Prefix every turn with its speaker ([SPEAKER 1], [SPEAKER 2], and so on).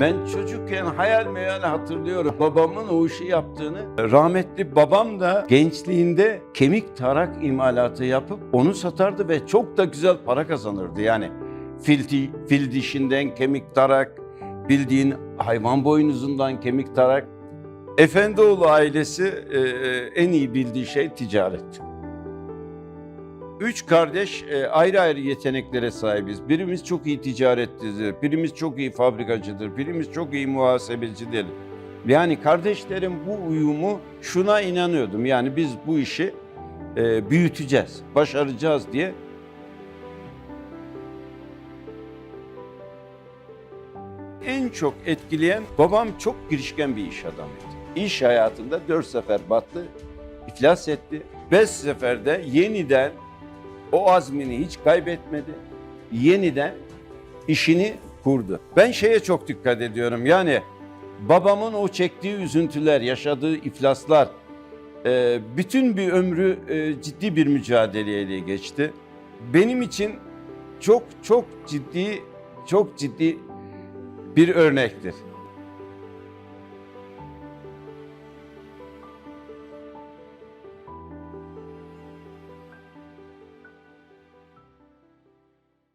[SPEAKER 1] Ben çocukken hayal meyal hatırlıyorum babamın o işi yaptığını. Rahmetli babam da gençliğinde kemik tarak imalatı yapıp onu satardı ve çok da güzel para kazanırdı. Yani fil, fil dişinden kemik tarak, bildiğin hayvan boynuzundan kemik tarak. Efendioğlu ailesi e, en iyi bildiği şey ticaret. Üç kardeş e, ayrı ayrı yeteneklere sahibiz. Birimiz çok iyi ticaretçidir, birimiz çok iyi fabrikacıdır, birimiz çok iyi muhasebecidir. Yani kardeşlerim bu uyumu şuna inanıyordum. Yani biz bu işi e, büyüteceğiz, başaracağız diye. En çok etkileyen babam çok girişken bir iş adamıydı. İş hayatında dört sefer battı, iflas etti. Beş seferde yeniden o azmini hiç kaybetmedi. Yeniden işini kurdu. Ben şeye çok dikkat ediyorum. Yani babamın o çektiği üzüntüler, yaşadığı iflaslar, e, bütün bir ömrü e, ciddi bir mücadeleyle geçti. Benim için çok çok ciddi, çok ciddi bir örnektir.